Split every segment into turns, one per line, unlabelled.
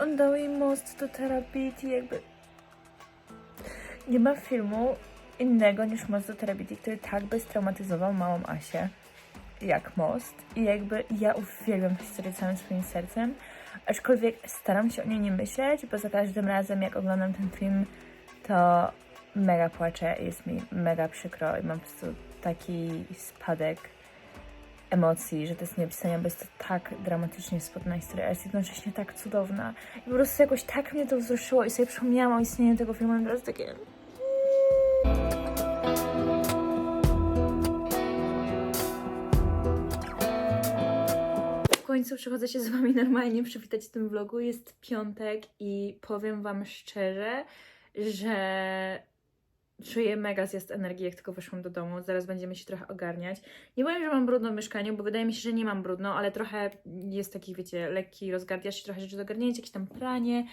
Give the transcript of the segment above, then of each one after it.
on dał jej most do terapii jakby... Nie ma filmu innego niż most do terapii, który tak by straumatyzował małą Asię jak most. I jakby ja uwielbiam historię całym swoim sercem, aczkolwiek staram się o niej nie myśleć, bo za każdym razem jak oglądam ten film, to mega płaczę, jest mi mega przykro i mam po prostu taki spadek emocji, że to jest nieopisania, bo jest to tak dramatycznie smutna historia, ale jest jednocześnie tak cudowna. I po prostu jakoś tak mnie to wzruszyło i sobie przypomniałam o istnieniu tego filmu i prostu takie... W końcu przychodzę się z Wami normalnie przywitać w tym vlogu. Jest piątek i powiem Wam szczerze, że czuję mega zjazd energii, jak tylko wyszłam do domu. Zaraz będziemy się trochę ogarniać. Nie powiem, że mam brudno w mieszkaniu, bo wydaje mi się, że nie mam brudno, ale trochę jest taki, wiecie, lekki rozgardiasz, trochę rzeczy do ogarnięcia, jakieś tam pranie,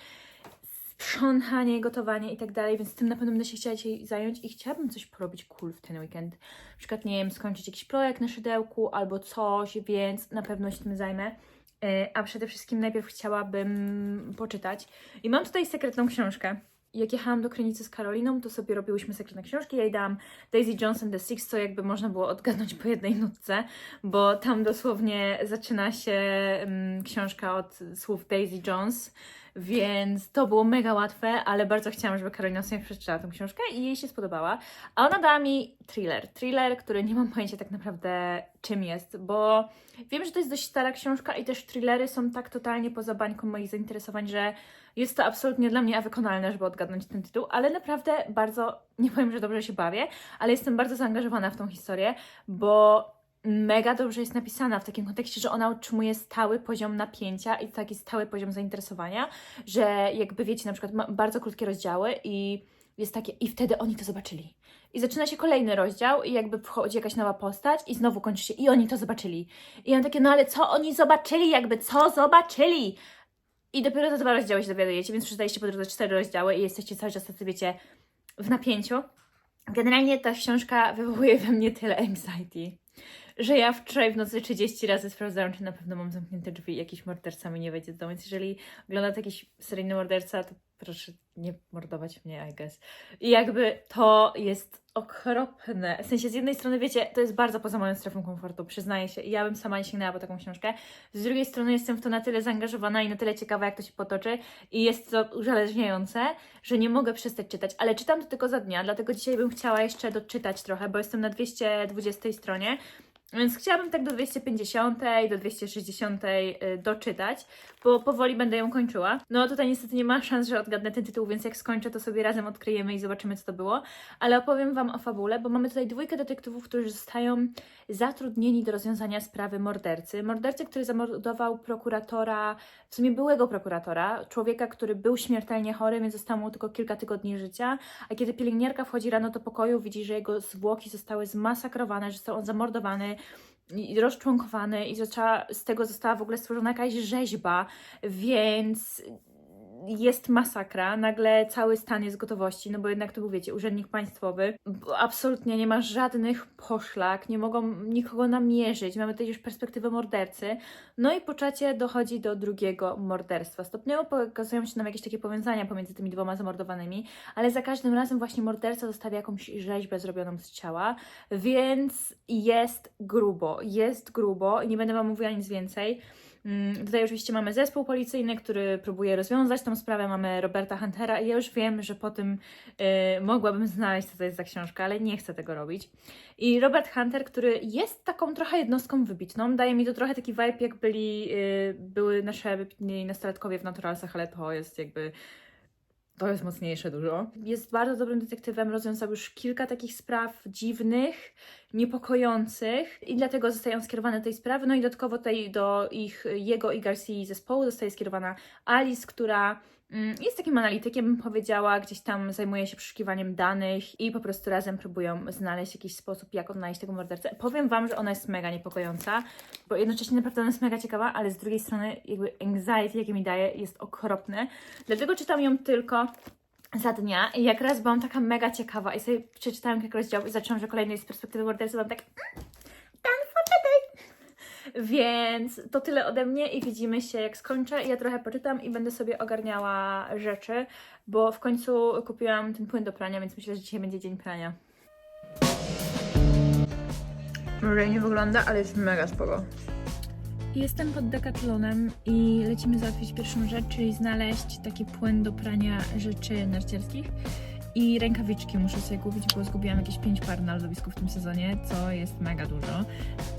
sprzątanie, gotowanie i tak dalej, więc tym na pewno będę się chciała dzisiaj zająć i chciałabym coś porobić cool w ten weekend. Na przykład, nie wiem, skończyć jakiś projekt na szydełku albo coś, więc na pewno się tym zajmę. E, A przede wszystkim najpierw chciałabym poczytać. I mam tutaj sekretną książkę. Jak jechałam do Krynicy z Karoliną, to sobie robiłyśmy sekretne książki. Ja jej dałam Daisy Johnson The Six, co jakby można było odgadnąć po jednej nutce, bo tam dosłownie zaczyna się mm, książka od słów Daisy Jones, więc to było mega łatwe, ale bardzo chciałam, żeby Karolina sobie przeczytała tę książkę i jej się spodobała. A ona dała mi thriller. Thriller, który nie mam pojęcia tak naprawdę czym jest, bo wiem, że to jest dość stara książka i też thrillery są tak totalnie poza bańką moich zainteresowań, że jest to absolutnie dla mnie wykonalne, żeby odgadnąć ten tytuł, ale naprawdę bardzo, nie powiem, że dobrze się bawię, ale jestem bardzo zaangażowana w tą historię, bo mega dobrze jest napisana w takim kontekście, że ona utrzymuje stały poziom napięcia i taki stały poziom zainteresowania, że jakby wiecie, na przykład ma bardzo krótkie rozdziały i jest takie, i wtedy oni to zobaczyli. I zaczyna się kolejny rozdział i jakby wchodzi jakaś nowa postać i znowu kończy się i oni to zobaczyli. I ja mam takie, no ale co oni zobaczyli? Jakby co zobaczyli? I dopiero za dwa rozdziały się dowiadujecie, więc przeczytaliście po drodze cztery rozdziały i jesteście cały czas tacy, wiecie, w napięciu. Generalnie ta książka wywołuje we mnie tyle anxiety, że ja wczoraj w nocy 30 razy sprawdzałam, czy na pewno mam zamknięte drzwi i jakiś morderca mi nie wejdzie do domu. Więc jeżeli oglądacie jakiś seryjny morderca, to proszę nie mordować mnie, I guess. I jakby to jest okropne. W sensie z jednej strony, wiecie, to jest bardzo poza moją strefą komfortu, przyznaję się. Ja bym sama nie sięgnęła po taką książkę. Z drugiej strony jestem w to na tyle zaangażowana i na tyle ciekawa, jak to się potoczy. I jest to uzależniające, że nie mogę przestać czytać. Ale czytam to tylko za dnia, dlatego dzisiaj bym chciała jeszcze doczytać trochę, bo jestem na 220 stronie. Więc chciałabym tak do 250, do 260 y, doczytać, bo powoli będę ją kończyła. No tutaj niestety nie ma szans, że odgadnę ten tytuł, więc jak skończę, to sobie razem odkryjemy i zobaczymy, co to było. Ale opowiem Wam o fabule, bo mamy tutaj dwójkę detektywów, którzy zostają zatrudnieni do rozwiązania sprawy mordercy. Mordercy, który zamordował prokuratora, w sumie byłego prokuratora, człowieka, który był śmiertelnie chory, więc zostało mu tylko kilka tygodni życia. A kiedy pielęgniarka wchodzi rano do pokoju, widzi, że jego zwłoki zostały zmasakrowane, że został on zamordowany i rozczłonkowany i została, z tego została w ogóle stworzona jakaś rzeźba, więc jest masakra, nagle cały stan jest gotowości, no bo jednak to był, wiecie, urzędnik państwowy, absolutnie nie ma żadnych poszlak, nie mogą nikogo namierzyć, mamy tutaj już perspektywę mordercy, no i po czacie dochodzi do drugiego morderstwa. Stopniowo pokazują się nam jakieś takie powiązania pomiędzy tymi dwoma zamordowanymi, ale za każdym razem właśnie morderca zostawia jakąś rzeźbę zrobioną z ciała, więc jest grubo, jest grubo i nie będę Wam mówiła nic więcej. Mm, Tutaj oczywiście mamy zespół policyjny, który próbuje rozwiązać tą sprawę. Mamy Roberta Huntera i ja już wiem, że po tym y, mogłabym znaleźć, co to jest za książka, ale nie chcę tego robić. I Robert Hunter, który jest taką trochę jednostką wybitną, daje mi to trochę taki vibe, jak byli, y, były nasze wybitni nastolatkowie w Naturalsach, ale to jest jakby to jest mocniejsze dużo. Jest bardzo dobrym detektywem, rozwiązał już kilka takich spraw dziwnych, niepokojących i dlatego zostają skierowane tej sprawy. No i dodatkowo tutaj do ich, jego i Garcia zespołu zostaje skierowana Alice, która jest takim analitykiem, bym powiedziała, gdzieś tam zajmuje się przeszukiwaniem danych i po prostu razem próbują znaleźć jakiś sposób, jak odnaleźć tego mordercę. Powiem Wam, że ona jest mega niepokojąca, bo jednocześnie naprawdę ona jest mega ciekawa, ale z drugiej strony jakby anxiety, jakie mi daje, jest okropne. Dlatego czytam ją tylko za dnia i jak raz byłam taka mega ciekawa i sobie przeczytałam kilka rozdziałów i zaczęłam, że kolejny jest z perspektywy mordercy, byłam tak "Mm, done for the day. Więc to tyle ode mnie i widzimy się jak skończę. Ja trochę poczytam i będę sobie ogarniała rzeczy, bo w końcu kupiłam ten płyn do prania, więc myślę, że dzisiaj będzie dzień prania. Może nie wygląda, ale jest mega spoko. Jestem pod Decathlonem i lecimy załatwić pierwszą rzecz, czyli znaleźć taki płyn do prania rzeczy narciarskich. I rękawiczki muszę sobie kupić, bo zgubiłam jakieś 5 par na lodowisku w tym sezonie, co jest mega dużo.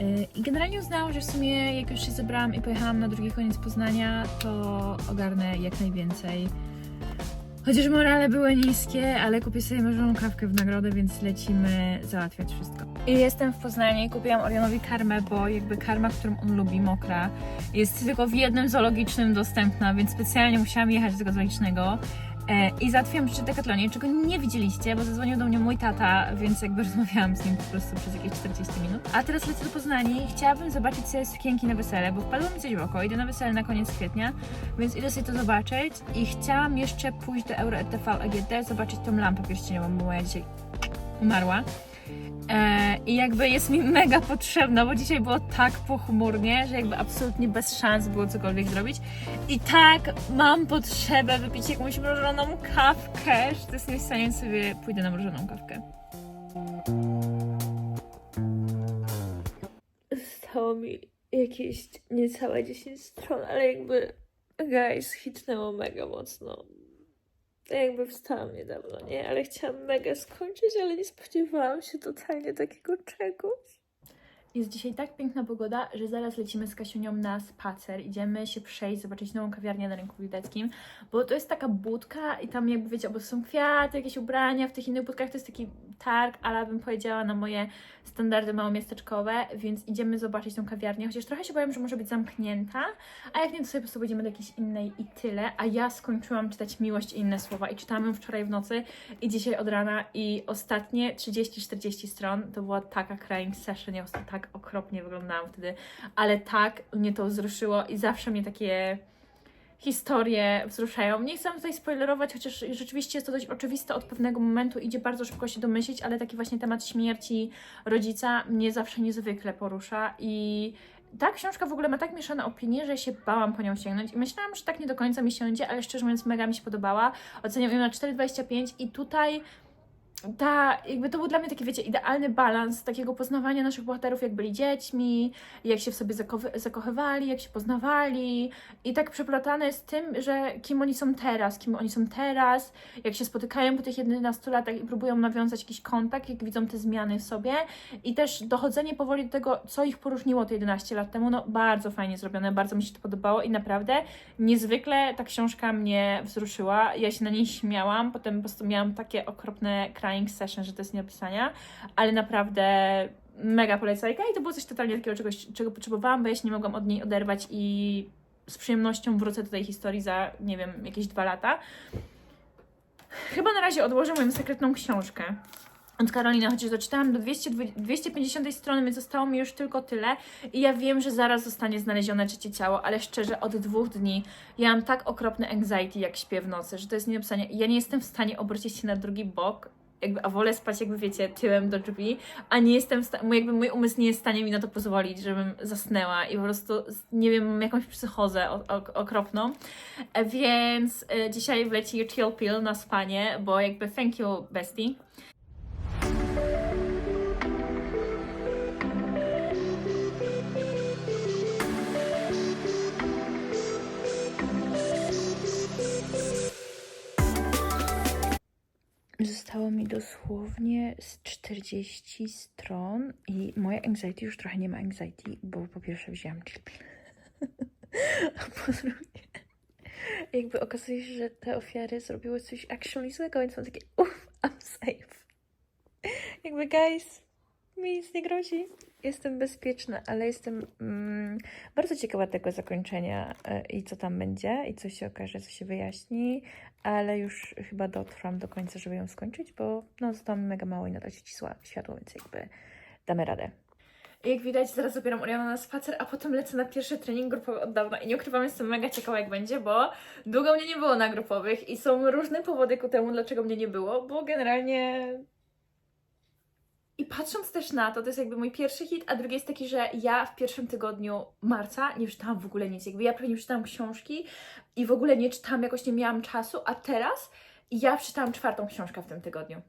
Yy, I generalnie uznałam, że w sumie jak już się zebrałam i pojechałam na drugi koniec Poznania, to ogarnę jak najwięcej. Chociaż morale były niskie, ale kupię sobie marzoną kawkę w nagrodę, więc lecimy załatwiać wszystko. I jestem w Poznaniu i kupiłam Orionowi karmę, bo jakby karma, którą on lubi, mokra, jest tylko w jednym zoologicznym dostępna, więc specjalnie musiałam jechać do tego zoologicznego. E, I załatwiłam w Decathlonie, czego nie widzieliście, bo zadzwonił do mnie mój tata, więc jakby rozmawiałam z nim po prostu przez jakieś 40 minut. A teraz lecę do Poznania i chciałabym zobaczyć sobie sukienki na wesele, bo wpadło mi coś w oko. Idę na wesele na koniec kwietnia, więc idę sobie to zobaczyć i chciałam jeszcze pójść do Euro RTV AGD, zobaczyć tą lampę pierścieniową, bo moja dzisiaj umarła. E, I jakby jest mi mega potrzebna, bo dzisiaj było tak pochmurnie, że jakby absolutnie bez szans było cokolwiek zrobić. I tak mam potrzebę wypić jakąś mrożoną kawkę, że to jest niesamowite, sobie pójdę na mrożoną kawkę. Zostało mi jakieś niecałe 10 stron, ale jakby guys, hitnęło mega mocno. Jakby wstałam niedawno, nie? Ale chciałam mega skończyć, ale nie spodziewałam się totalnie takiego czegoś. Jest dzisiaj tak piękna pogoda, że zaraz lecimy z Kasiunią na spacer. Idziemy się przejść, zobaczyć nową kawiarnię na rynku wideckim, bo to jest taka budka i tam jakby wiecie, obok są kwiaty, jakieś ubrania, w tych innych budkach to jest taki targ, ale bym powiedziała na moje standardy małomiasteczkowe, więc idziemy zobaczyć tą kawiarnię, chociaż trochę się boję, że może być zamknięta, a jak nie, to sobie po prostu będziemy do jakiejś innej i tyle, a ja skończyłam czytać Miłość i inne słowa. I czytałam ją wczoraj w nocy i dzisiaj od rana. I ostatnie 30-40 stron to była taka crying session, ja tak okropnie wyglądałam wtedy, ale tak mnie to wzruszyło i zawsze mnie takie historie wzruszają. Nie chcę tutaj spoilerować, chociaż rzeczywiście jest to dość oczywiste od pewnego momentu, idzie bardzo szybko się domyślić, ale taki właśnie temat śmierci rodzica mnie zawsze niezwykle porusza i ta książka w ogóle ma tak mieszane opinie, że się bałam po nią sięgnąć i myślałam, że tak nie do końca mi siądzie, ale szczerze mówiąc mega mi się podobała. Oceniam ją na 4,25 i tutaj ta, jakby to był dla mnie taki, wiecie, idealny balans takiego poznawania naszych bohaterów, jak byli dziećmi, jak się w sobie zakowy- zakochywali, jak się poznawali. I tak przeplatane z tym, że kim oni są teraz, kim oni są teraz, jak się spotykają po tych 11 latach i próbują nawiązać jakiś kontakt, jak widzą te zmiany w sobie. I też dochodzenie powoli do tego, co ich poróżniło te 11 lat temu, no bardzo fajnie zrobione, bardzo mi się to podobało i naprawdę niezwykle ta książka mnie wzruszyła, ja się na niej śmiałam, potem po prostu miałam takie okropne crying session, że to jest nie do pisania, ale naprawdę mega polecajka i to było coś totalnie takiego czegoś, czego potrzebowałam, bo ja się nie mogłam od niej oderwać i z przyjemnością wrócę do tej historii za, nie wiem, jakieś dwa lata. Chyba na razie odłożę moją sekretną książkę od Karoliny, chociaż doczytałam do 200, 250 strony, więc zostało mi już tylko tyle. I ja wiem, że zaraz zostanie znalezione trzecie ciało, ale szczerze, od dwóch dni ja mam tak okropne anxiety, jak śpię w nocy, że to jest nie do pisania. Ja nie jestem w stanie obrócić się na drugi bok, jakby, a wolę spać, jakby wiecie, tyłem do drzwi, a nie jestem jakby mój umysł nie jest w stanie mi na to pozwolić, żebym zasnęła i po prostu, nie wiem, mam jakąś psychozę okropną. E, Więc e, dzisiaj wleci chill pill na spanie, bo jakby thank you, bestie. Zostało mi dosłownie z 40 stron i moje anxiety już trochę nie ma anxiety, bo po pierwsze wzięłam chill pill, a po drugie jakby okazuje się, że te ofiary zrobiły coś actually złego, więc mam takie uff, I'm safe. Jakby guys, mi nic nie grozi. Jestem bezpieczna, ale jestem mm, bardzo ciekawa tego zakończenia e, i co tam będzie i co się okaże, co się wyjaśni, ale już chyba dotrwam do końca, żeby ją skończyć, bo no zostało mi mega mało i nadal się cisła światło, więc jakby damy radę. Jak widać, zaraz zabieram Oriana na spacer, a potem lecę na pierwszy trening grupowy od dawna i nie ukrywam, jestem mega ciekawa jak będzie, bo długo mnie nie było na grupowych i są różne powody ku temu, dlaczego mnie nie było, bo generalnie I patrząc też na to, to jest jakby mój pierwszy hit, a drugi jest taki, że ja w pierwszym tygodniu marca nie czytałam w ogóle nic. Jakby ja prawie nie czytałam książki i w ogóle nie czytałam, jakoś nie miałam czasu, a teraz ja przeczytałam czwartą książkę w tym tygodniu.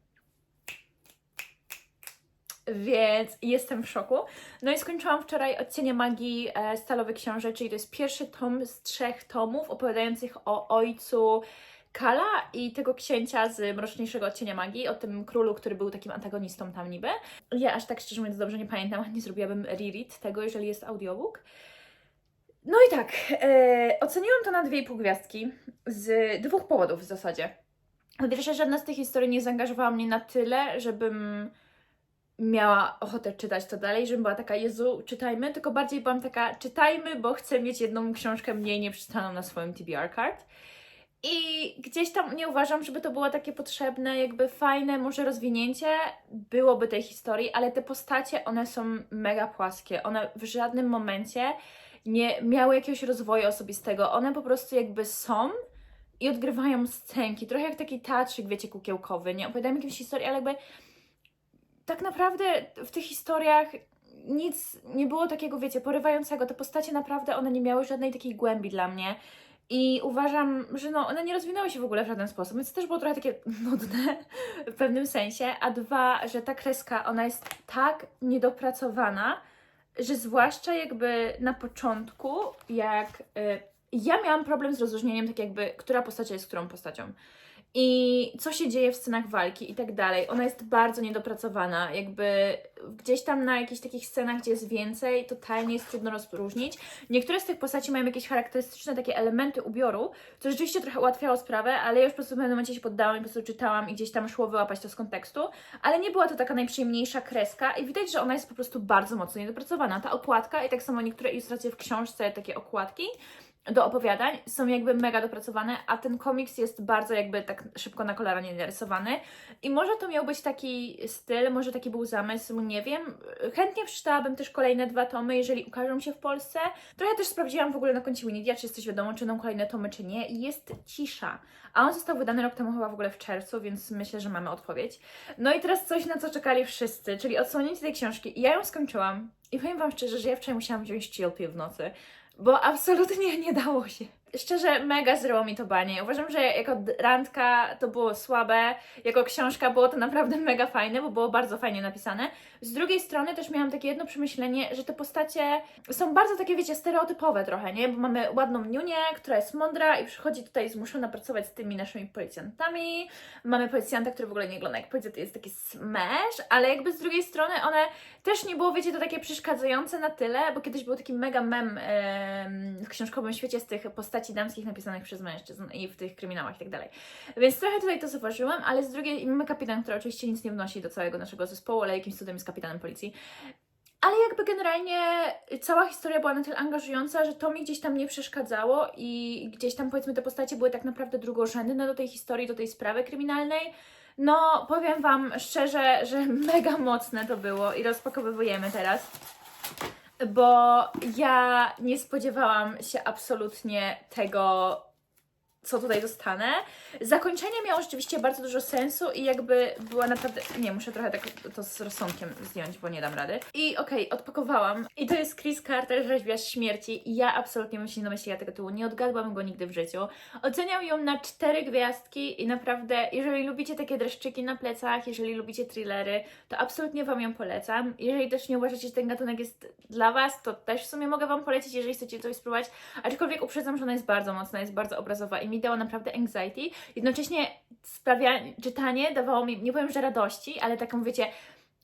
Więc jestem w szoku. No i skończyłam wczoraj Odcienie Magii e, Stalowy Książę, czyli to jest pierwszy tom z trzech tomów opowiadających o ojcu Kala i tego księcia z Mroczniejszego Odcienia Magii, o tym królu, który był takim antagonistą tam niby. Ja aż tak szczerze mówiąc dobrze nie pamiętam, nie zrobiłabym reread tego, jeżeli jest audiobook. No i tak, e, oceniłam to na 2,5 gwiazdki z dwóch powodów w zasadzie. Po pierwsze, żadna z tych historii nie zaangażowała mnie na tyle, żebym miała ochotę czytać to dalej, żebym była taka, Jezu, czytajmy, tylko bardziej byłam taka, czytajmy, bo chcę mieć jedną książkę mniej nieprzeczytaną na swoim TBR card. I gdzieś tam nie uważam, żeby to było takie potrzebne, jakby fajne, może rozwinięcie byłoby tej historii, ale te postacie, one są mega płaskie. One w żadnym momencie nie miały jakiegoś rozwoju osobistego. One po prostu jakby są i odgrywają scenki. Trochę jak taki teatrzyk, wiecie, kukiełkowy. Nie opowiadają jakieś historii, ale jakby tak naprawdę w tych historiach nic nie było takiego, wiecie, porywającego. Te postacie naprawdę, one nie miały żadnej takiej głębi dla mnie. I uważam, że no, one nie rozwinęły się w ogóle w żaden sposób, więc też było trochę takie nudne w pewnym sensie. A dwa, że ta kreska, ona jest tak niedopracowana, że zwłaszcza jakby na początku, jak y, ja miałam problem z rozróżnieniem, tak jakby, która postać jest którą postacią. I co się dzieje w scenach walki i tak dalej. Ona jest bardzo niedopracowana. Jakby gdzieś tam na jakichś takich scenach, gdzie jest więcej, totalnie jest trudno rozróżnić. Niektóre z tych postaci mają jakieś charakterystyczne takie elementy ubioru, co rzeczywiście trochę ułatwiało sprawę, ale ja już po prostu w pewnym momencie się poddałam i po prostu czytałam i gdzieś tam szło wyłapać to z kontekstu. Ale nie była to taka najprzyjemniejsza kreska i widać, że ona jest po prostu bardzo mocno niedopracowana. Ta okładka i tak samo niektóre ilustracje w książce, takie okładki, do opowiadań są jakby mega dopracowane, a ten komiks jest bardzo jakby tak szybko na kolorowanie narysowany. I może to miał być taki styl, może taki był zamysł, nie wiem. Chętnie przeczytałabym też kolejne dwa tomy, jeżeli ukażą się w Polsce. Trochę też sprawdziłam w ogóle na koncie Winidia, czy coś wiadomo, czy będą kolejne tomy, czy nie. I jest cisza. A on został wydany rok temu chyba w ogóle w czerwcu, więc myślę, że mamy odpowiedź. No i teraz coś, na co czekali wszyscy, czyli odsłonięcie tej książki. I ja ją skończyłam. I powiem Wam szczerze, że ja wczoraj musiałam wziąć chill pill w nocy bo absolutnie nie dało się. Szczerze, mega zryło mi to banie. Uważam, że jako randka to było słabe, jako książka było to naprawdę mega fajne, bo było bardzo fajnie napisane. Z drugiej strony też miałam takie jedno przemyślenie, że te postacie są bardzo takie, wiecie, stereotypowe trochę, nie? Bo mamy ładną Niunię, która jest mądra i przychodzi tutaj zmuszona pracować z tymi naszymi policjantami. Mamy policjanta, który w ogóle nie wygląda jak policjant, jest taki smash, ale jakby z drugiej strony one też nie było, wiecie, to takie przeszkadzające na tyle, bo kiedyś był taki mega mem em, w książkowym świecie z tych postaci damskich napisanych przez mężczyzn i w tych kryminałach i tak dalej. Więc trochę tutaj to zauważyłam, ale z drugiej mamy kapitan, który oczywiście nic nie wnosi do całego naszego zespołu, ale jakimś cudem jest kapitanem policji. Ale jakby generalnie cała historia była na tyle angażująca, że to mi gdzieś tam nie przeszkadzało i gdzieś tam powiedzmy te postacie były tak naprawdę drugorzędne do tej historii, do tej sprawy kryminalnej. No, powiem Wam szczerze, że mega mocne to było i rozpakowywujemy teraz bo ja nie spodziewałam się absolutnie tego, co tutaj dostanę. Zakończenie miało rzeczywiście bardzo dużo sensu i jakby była naprawdę... Nie, muszę trochę tak to z rozsądkiem zdjąć, bo nie dam rady. I okej, odpakowałam. I to jest Chris Carter, Rzeźbiarz Śmierci. I ja absolutnie bym się nie domyśliła tego tytułu. Nie odgadłam go nigdy w życiu. Oceniam ją na cztery gwiazdki i naprawdę, jeżeli lubicie takie dreszczyki na plecach, jeżeli lubicie thrillery, to absolutnie Wam ją polecam. Jeżeli też nie uważacie, że ten gatunek jest dla Was, to też w sumie mogę Wam polecić, jeżeli chcecie coś spróbować. Aczkolwiek uprzedzam, że ona jest bardzo mocna, jest bardzo obrazowa i mi dała naprawdę anxiety. Jednocześnie sprawia, czytanie dawało mi, nie powiem, że radości, ale taką, wiecie,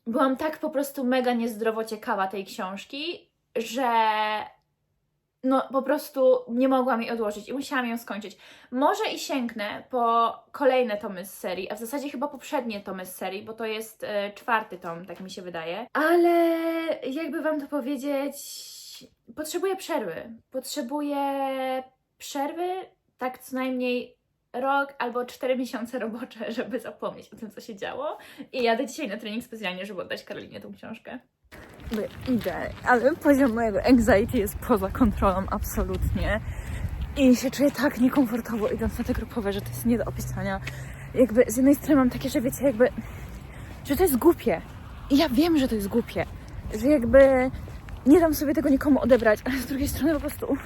byłam tak po prostu mega niezdrowo ciekawa tej książki, że no po prostu nie mogłam jej odłożyć i musiałam ją skończyć. Może i sięgnę po kolejne tomy z serii, a w zasadzie chyba poprzednie tomy z serii, bo to jest e, czwarty tom, tak mi się wydaje. Ale jakby Wam to powiedzieć, potrzebuję przerwy. Potrzebuję przerwy, tak co najmniej rok albo cztery miesiące robocze, żeby zapomnieć o tym, co się działo. I jadę dzisiaj na trening specjalnie, żeby oddać Karolinie tą książkę. Idę, ale poziom mojego anxiety jest poza kontrolą absolutnie. I się czuję tak niekomfortowo idąc na te grupowe, że to jest nie do opisania. Jakby z jednej strony mam takie, że wiecie, jakby, że to jest głupie. I ja wiem, że to jest głupie, że jakby nie dam sobie tego nikomu odebrać, ale z drugiej strony po prostu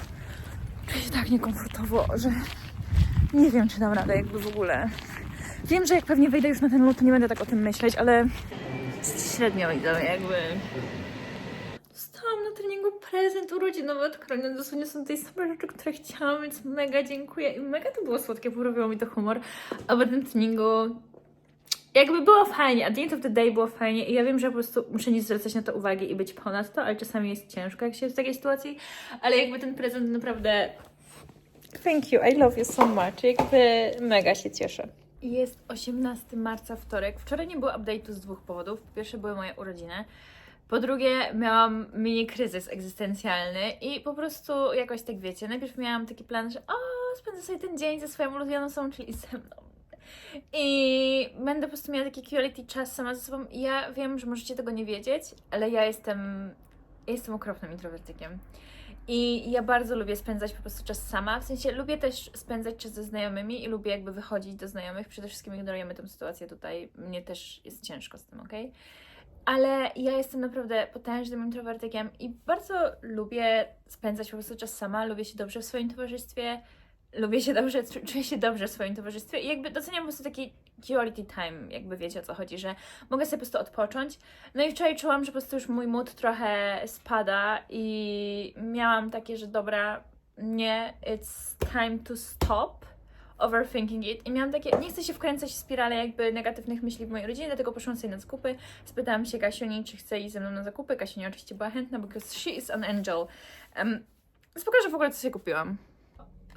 tak niekomfortowo, że nie wiem, czy dam radę jakby w ogóle. Wiem, że jak pewnie wejdę już na ten to nie będę tak o tym myśleć, ale średnio idę jakby. Dostałam na treningu prezent urodzinowy od Karoliny. Dosłownie są tej same rzeczy, które chciałam, więc mega dziękuję. I mega to było słodkie, porobiło mi to humor. A po tym treningu jakby było fajnie, the end of the day było fajnie i ja wiem, że po prostu muszę nie zwracać na to uwagi i być ponad to, ale czasami jest ciężko, jak się jest w takiej sytuacji, ale jakby ten prezent naprawdę thank you, I love you so much, jakby mega się cieszę. Jest 18 marca, wtorek. Wczoraj nie było update'u z dwóch powodów. Po pierwsze były moje urodziny, po drugie miałam mini kryzys egzystencjalny i po prostu jakoś tak wiecie, najpierw miałam taki plan, że o, spędzę sobie ten dzień ze swoją ulubioną osobą, czyli ze mną. I będę po prostu miała taki quality czas sama ze sobą. Ja wiem, że możecie tego nie wiedzieć, ale ja jestem, jestem okropnym introwertykiem. I ja bardzo lubię spędzać po prostu czas sama. W sensie lubię też spędzać czas ze znajomymi i lubię jakby wychodzić do znajomych. Przede wszystkim ignorujemy tę sytuację tutaj. Mnie też jest ciężko z tym, ok? Ale ja jestem naprawdę potężnym introwertykiem i bardzo lubię spędzać po prostu czas sama. Lubię się dobrze w swoim towarzystwie lubię się dobrze, czu- czuję się dobrze w swoim towarzystwie i jakby doceniam po prostu taki quality time, jakby wiecie o co chodzi, że mogę sobie po prostu odpocząć. No i wczoraj czułam, że po prostu już mój mood trochę spada i miałam takie, że dobra, nie, it's time to stop overthinking it i miałam takie, nie chcę się wkręcać w spirale jakby negatywnych myśli w mojej rodzinie, dlatego poszłam sobie na zakupy, spytałam się Kasiuni, czy chce iść ze mną na zakupy, Kasiunia oczywiście była chętna, because she is an angel. Um, pokażę w ogóle, co sobie kupiłam.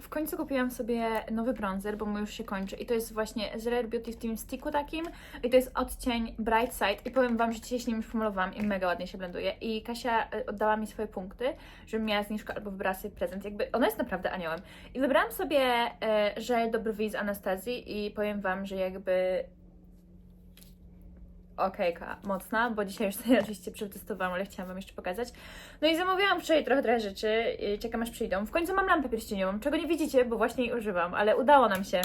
W końcu kupiłam sobie nowy bronzer, bo mój już się kończy i to jest właśnie z Rare Beauty w tym sticku takim i to jest odcień Bright Side i powiem Wam, że dzisiaj się nim już pomalowałam i mega ładnie się blenduje i Kasia y, oddała mi swoje punkty, żebym miała zniżkę albo wybrała sobie prezent, jakby ona jest naprawdę aniołem. I wybrałam sobie y, żel do brwi z Anastazji i powiem Wam, że jakby okejka mocna, bo dzisiaj już sobie oczywiście przetestowałam, ale chciałam Wam jeszcze pokazać. No i zamówiłam wczoraj trochę, trochę rzeczy, i czekam aż przyjdą. W końcu mam lampę pierścieniową, czego nie widzicie, bo właśnie jej używam, ale udało nam się.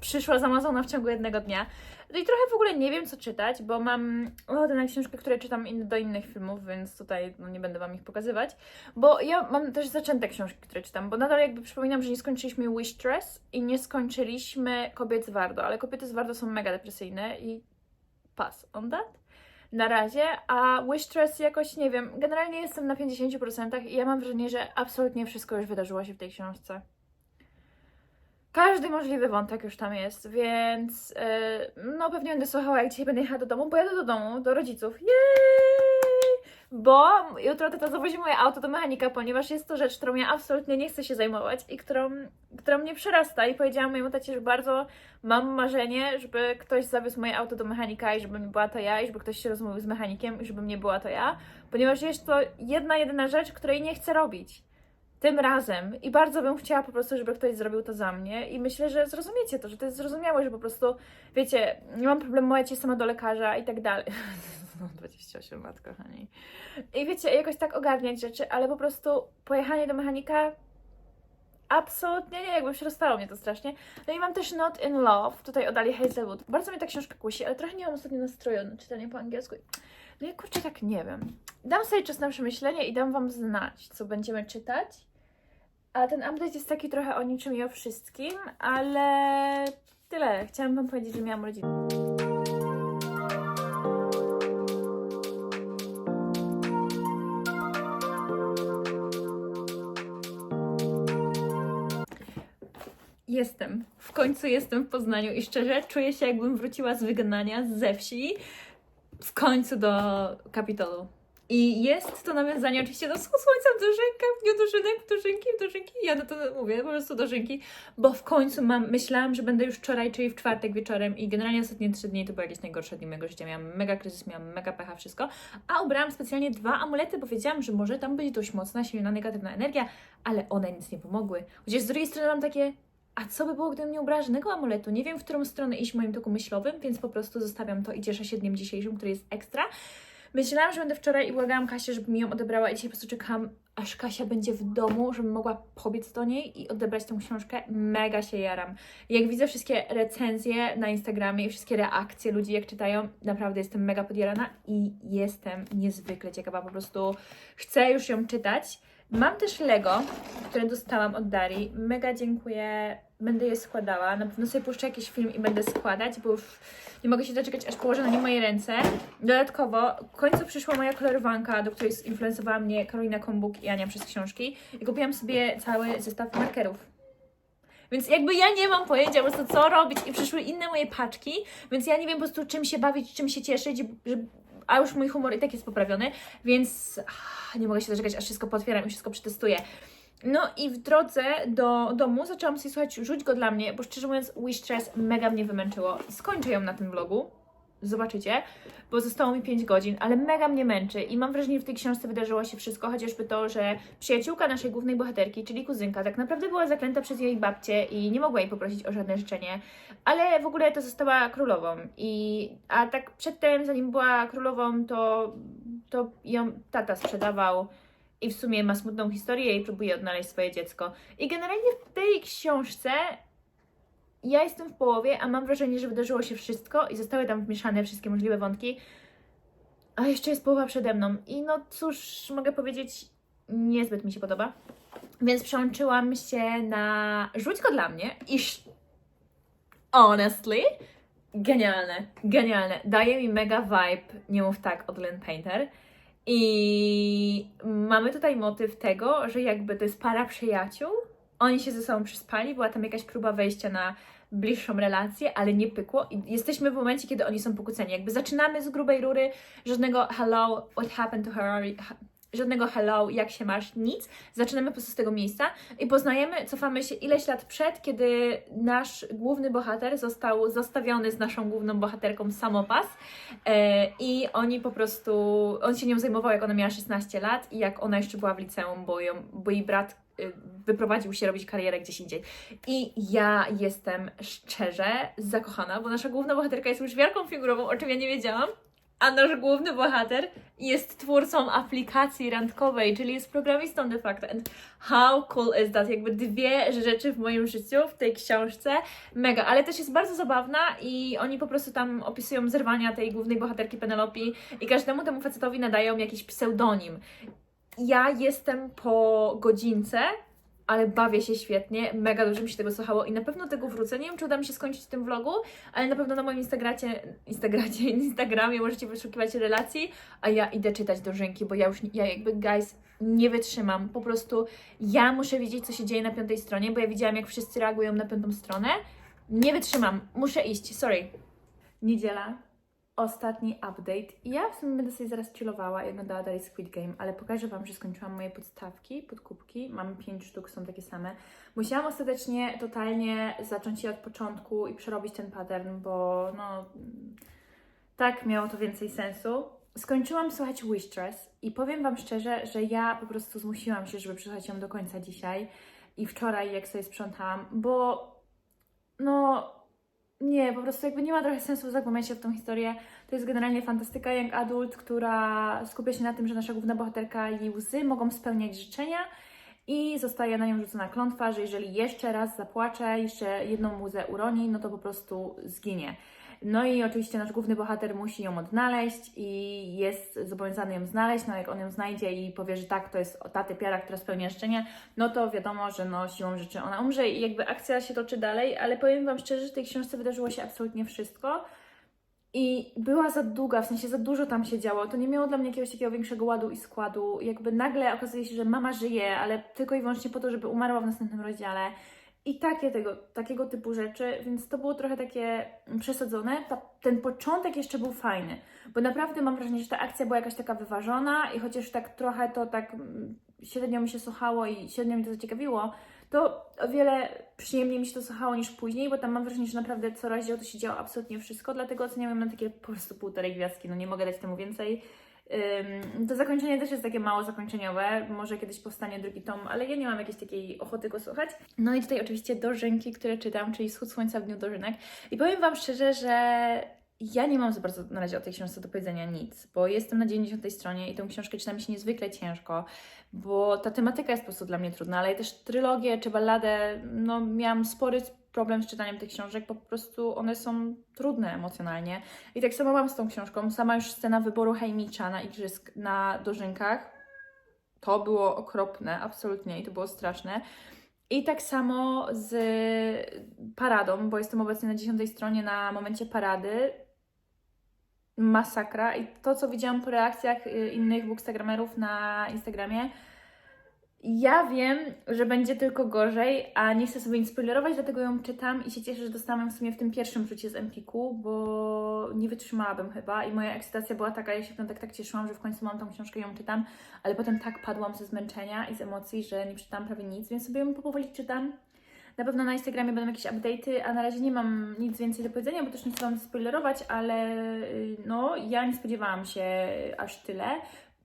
Przyszła z Amazona w ciągu jednego dnia. No i trochę w ogóle nie wiem, co czytać, bo mam ochotę na książkę, które czytam in, do innych filmów, więc tutaj no, nie będę Wam ich pokazywać. Bo ja mam też zaczęte książki, które czytam, bo nadal jakby przypominam, że nie skończyliśmy Wish Dress i nie skończyliśmy Kobiet z Wardo, ale Kobiety z Wardo są mega depresyjne i pass on that na razie, a Wish Dress jakoś, nie wiem, generalnie jestem na 50% i ja mam wrażenie, że absolutnie wszystko już wydarzyło się w tej książce. Każdy możliwy wątek już tam jest, więc yy, no pewnie będę słuchała, jak dzisiaj będę jechała do domu, pojadę do domu, do rodziców, jej! Bo jutro tata zawozi moje auto do mechanika, ponieważ jest to rzecz, którą ja absolutnie nie chcę się zajmować i którą, która mnie przerasta. I powiedziałam mojemu tacie, że bardzo mam marzenie, żeby ktoś zawiózł moje auto do mechanika i żeby nie była to ja i żeby ktoś się rozmówił z mechanikiem i żeby nie była to ja, ponieważ jest to jedna, jedyna rzecz, której nie chcę robić tym razem i bardzo bym chciała po prostu, żeby ktoś zrobił to za mnie i myślę, że zrozumiecie to, że to jest zrozumiałe, że po prostu, wiecie, nie mam problemu, ja cię sama do lekarza i tak dalej. No, 28 lat, kochani. I wiecie, jakoś tak ogarniać rzeczy, ale po prostu pojechanie do mechanika absolutnie nie, jakby się rozstało mnie to strasznie. No i mam też Not in Love, tutaj od Ali Hazelwood. Bardzo mnie ta książka kusi, ale trochę nie mam ostatnio nastroju na czytanie po angielsku. No i kurczę, tak nie wiem. Dam sobie czas na przemyślenie i dam Wam znać, co będziemy czytać. A ten update jest taki trochę o niczym i o wszystkim, ale tyle. Chciałam Wam powiedzieć, że miałam rodzinę. Jestem. W końcu jestem w Poznaniu i szczerze czuję się, jakbym wróciła z wygnania ze wsi w końcu do Kapitolu. I jest to nawiązanie oczywiście do słońca w dożynkach, w dniu dożynek, w dożynki, w dożynki. Ja to mówię, po prostu dożynki, bo w końcu mam, myślałam, że będę już wczoraj, czyli w czwartek wieczorem i generalnie ostatnie trzy dni to były jakieś najgorsze dni mojego życia. Miałam mega kryzys, miałam mega pecha, wszystko. A ubrałam specjalnie dwa amulety, bo wiedziałam, że może tam być dość mocna, silna negatywna energia, ale one nic nie pomogły. Chociaż z drugiej strony mam takie, a co by było, gdybym nie ubrała żadnego amuletu? Nie wiem, w którą stronę iść w moim toku myślowym, więc po prostu zostawiam to i cieszę się dniem dzisiejszym, który jest ekstra. Myślałam, że będę wczoraj i błagałam Kasię, żeby mi ją odebrała i dzisiaj po prostu czekam, aż Kasia będzie w domu, żebym mogła pobiec do niej i odebrać tę książkę. Mega się jaram. Jak widzę wszystkie recenzje na Instagramie i wszystkie reakcje ludzi, jak czytają, naprawdę jestem mega podjarana i jestem niezwykle ciekawa. Po prostu chcę już ją czytać. Mam też Lego, które dostałam od Darii. Mega dziękuję. Będę je składała. Na pewno sobie puszczę jakiś film i będę składać, bo już nie mogę się doczekać, aż położę na nie moje ręce. Dodatkowo w końcu przyszła moja kolorowanka, do której zinfluencowała mnie Karolina Kombuk i Ania przez książki. I kupiłam sobie cały zestaw markerów. Więc jakby ja nie mam pojęcia po prostu co robić i przyszły inne moje paczki, więc ja nie wiem po prostu czym się bawić, czym się cieszyć, że, a już mój humor i tak jest poprawiony, więc ah, nie mogę się doczekać, aż wszystko potwieram i wszystko przetestuję. No i w drodze do domu zaczęłam sobie słuchać Rzuć go dla mnie, bo szczerze mówiąc Wish Stress mega mnie wymęczyło. Skończę ją na tym vlogu, zobaczycie, bo zostało mi 5 godzin, ale mega mnie męczy i mam wrażenie, że w tej książce wydarzyło się wszystko, chociażby to, że przyjaciółka naszej głównej bohaterki, czyli kuzynka, tak naprawdę była zaklęta przez jej babcię i nie mogła jej poprosić o żadne życzenie, ale w ogóle to została królową i a tak przedtem, zanim była królową, to, to ją tata sprzedawał i w sumie ma smutną historię i próbuje odnaleźć swoje dziecko. I generalnie w tej książce ja jestem w połowie, a mam wrażenie, że wydarzyło się wszystko i zostały tam wmieszane wszystkie możliwe wątki. A jeszcze jest połowa przede mną. I no cóż, mogę powiedzieć, niezbyt mi się podoba. Więc przełączyłam się na Rzuć go dla mnie i honestly, genialne, genialne. Daje mi mega vibe, nie mów tak, od Lynn Painter. I mamy tutaj motyw tego, że jakby to jest para przyjaciół, oni się ze sobą przyspali, była tam jakaś próba wejścia na bliższą relację, ale nie pykło. I jesteśmy w momencie, kiedy oni są pokłóceni. Jakby zaczynamy z grubej rury, żadnego hello, what happened to her, żadnego hello, jak się masz, nic. Zaczynamy po prostu z tego miejsca i poznajemy, cofamy się ileś lat przed, kiedy nasz główny bohater został zostawiony z naszą główną bohaterką samopas e, i oni po prostu, on się nią zajmował, jak ona miała 16 lat i jak ona jeszcze była w liceum, bo, ją, bo jej brat wyprowadził się robić karierę gdzieś indziej. I ja jestem szczerze zakochana, bo nasza główna bohaterka jest już wielką figurową, o czym ja nie wiedziałam. A nasz główny bohater jest twórcą aplikacji randkowej, czyli jest programistą de facto. And how cool is that? Jakby dwie rzeczy w moim życiu, w tej książce. Mega, ale też jest bardzo zabawna i oni po prostu tam opisują zerwania tej głównej bohaterki Penelope i każdemu temu facetowi nadają jakiś pseudonim. Ja jestem po godzince, ale bawię się świetnie, mega dobrze mi się tego słuchało i na pewno tego wrócę. Nie wiem, czy uda mi się skończyć w tym vlogu, ale na pewno na moim Instagracie, Instagracie, Instagramie możecie wyszukiwać relacji, a ja idę czytać do Rzęki, bo ja już, ja jakby, guys, nie wytrzymam. Po prostu ja muszę wiedzieć, co się dzieje na piątej stronie, bo ja widziałam, jak wszyscy reagują na piątą stronę. Nie wytrzymam, muszę iść, sorry. Niedziela, ostatni update. Ja w sumie będę sobie zaraz chillowała i oglądała dalej Squid Game, ale pokażę Wam, że skończyłam moje podstawki, podkubki. Mam pięć sztuk, są takie same. Musiałam ostatecznie totalnie zacząć je od początku i przerobić ten pattern, bo no tak miało to więcej sensu. Skończyłam słuchać Wish Dress i powiem Wam szczerze, że ja po prostu zmusiłam się, żeby przesłuchać ją do końca dzisiaj i wczoraj, jak sobie sprzątałam, bo no nie, po prostu jakby nie ma trochę sensu zagłębiać się w tą historię. To jest generalnie fantastyka young adult, która skupia się na tym, że nasza główna bohaterka, jej łzy mogą spełniać życzenia i zostaje na nią rzucona klątwa, że jeżeli jeszcze raz zapłacze, jeszcze jedną łzę uroni, no to po prostu zginie. No i oczywiście nasz główny bohater musi ją odnaleźć i jest zobowiązany ją znaleźć, no jak on ją znajdzie i powie, że tak, to jest ta typiara, która spełnia życzenia, no to wiadomo, że no siłą rzeczy ona umrze i jakby akcja się toczy dalej, ale powiem Wam szczerze, że w tej książce wydarzyło się absolutnie wszystko i była za długa, w sensie za dużo tam się działo, to nie miało dla mnie jakiegoś takiego większego ładu i składu, jakby nagle okazuje się, że mama żyje, ale tylko i wyłącznie po to, żeby umarła w następnym rozdziale i takie tego, takiego typu rzeczy, więc to było trochę takie przesadzone. Ta, ten początek jeszcze był fajny, bo naprawdę mam wrażenie, że ta akcja była jakaś taka wyważona i chociaż tak trochę to tak mm, średnio mi się słuchało i średnio mi to zaciekawiło, to o wiele przyjemniej mi się to słuchało niż później, bo tam mam wrażenie, że naprawdę co rozdział to się działo absolutnie wszystko, dlatego oceniam ją na takie po prostu półtorej gwiazdki, no nie mogę dać temu więcej. To zakończenie też jest takie mało zakończeniowe, może kiedyś powstanie drugi tom, ale ja nie mam jakiejś takiej ochoty go słuchać. No i tutaj oczywiście dożynki, które czytam, czyli Wschód Słońca w Dniu Dożynek. I powiem Wam szczerze, że ja nie mam za bardzo na razie o tej książce do powiedzenia nic, bo jestem na 90 stronie i tę książkę czyta mi się niezwykle ciężko, bo ta tematyka jest po prostu dla mnie trudna, ale też trylogię czy balladę, no miałam spory problem z czytaniem tych książek, po prostu one są trudne emocjonalnie. I tak samo mam z tą książką. Sama już scena wyboru Hajmicza na igrzysk na dożynkach, to było okropne, absolutnie, i to było straszne. I tak samo z paradą, bo jestem obecnie na 10 stronie na momencie parady. Masakra. I to, co widziałam po reakcjach y, innych bookstagramerów na Instagramie, ja wiem, że będzie tylko gorzej, a nie chcę sobie nic spoilerować, dlatego ją czytam i się cieszę, że dostałam w sumie w tym pierwszym rzucie z Empiku, bo nie wytrzymałabym chyba i moja ekscytacja była taka, ja się tak, tak cieszyłam, że w końcu mam tą książkę i ją czytam, ale potem tak padłam ze zmęczenia i z emocji, że nie czytam prawie nic, więc sobie ją powoli czytam. Na pewno na Instagramie będą jakieś update'y, a na razie nie mam nic więcej do powiedzenia, bo też nie chcę Wam spoilerować, ale y, no, ja nie spodziewałam się aż tyle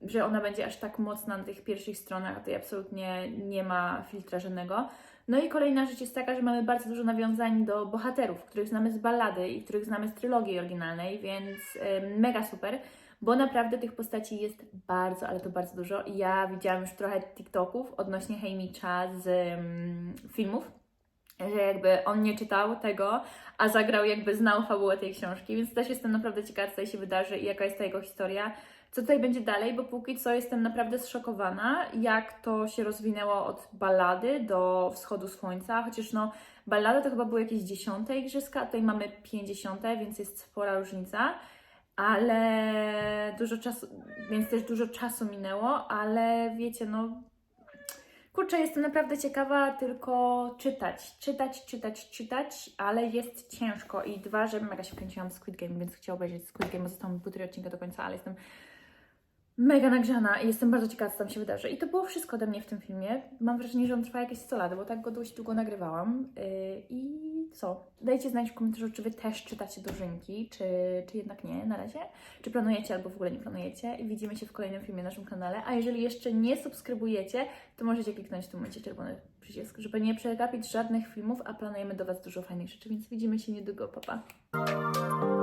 że ona będzie aż tak mocna na tych pierwszych stronach, a tutaj absolutnie nie ma filtra żadnego. No i kolejna rzecz jest taka, że mamy bardzo dużo nawiązań do bohaterów, których znamy z ballady i których znamy z trylogii oryginalnej, więc y, mega super, bo naprawdę tych postaci jest bardzo, ale to bardzo dużo. Ja widziałam już trochę TikToków odnośnie Hejmicza z ym, filmów, że jakby on nie czytał tego, a zagrał jakby znał fabułę tej książki, więc też jestem naprawdę ciekawa, co się wydarzy i jaka jest ta jego historia co tutaj będzie dalej, bo póki co jestem naprawdę zszokowana, jak to się rozwinęło od ballady do wschodu słońca, chociaż no ballada to chyba były jakieś dziesiąte igrzyska, a tutaj mamy pięćdziesiąte, więc jest spora różnica, ale dużo czasu, więc też dużo czasu minęło, ale wiecie, no Kurczę, jestem naprawdę ciekawa tylko czytać, czytać, czytać, czytać, ale jest ciężko. I dwa, że mega się kręciłam w Squid Game, więc chciałam obejrzeć Squid Game, bo zostało mi półtorej odcinka do końca, ale jestem mega nagrzana i jestem bardzo ciekawa, co tam się wydarzy. I to było wszystko ode mnie w tym filmie. Mam wrażenie, że on trwa jakieś 100 lat, bo tak go dość długo nagrywałam. Yy, I co? Dajcie znać w komentarzu, czy Wy też czytacie dożynki, czy, czy jednak nie na razie. Czy planujecie albo w ogóle nie planujecie. I widzimy się w kolejnym filmie na naszym kanale. A jeżeli jeszcze nie subskrybujecie, to możecie kliknąć w tym momencie czerwony przycisk, żeby nie przegapić żadnych filmów, a planujemy do Was dużo fajnych rzeczy, więc widzimy się niedługo. Pa, pa.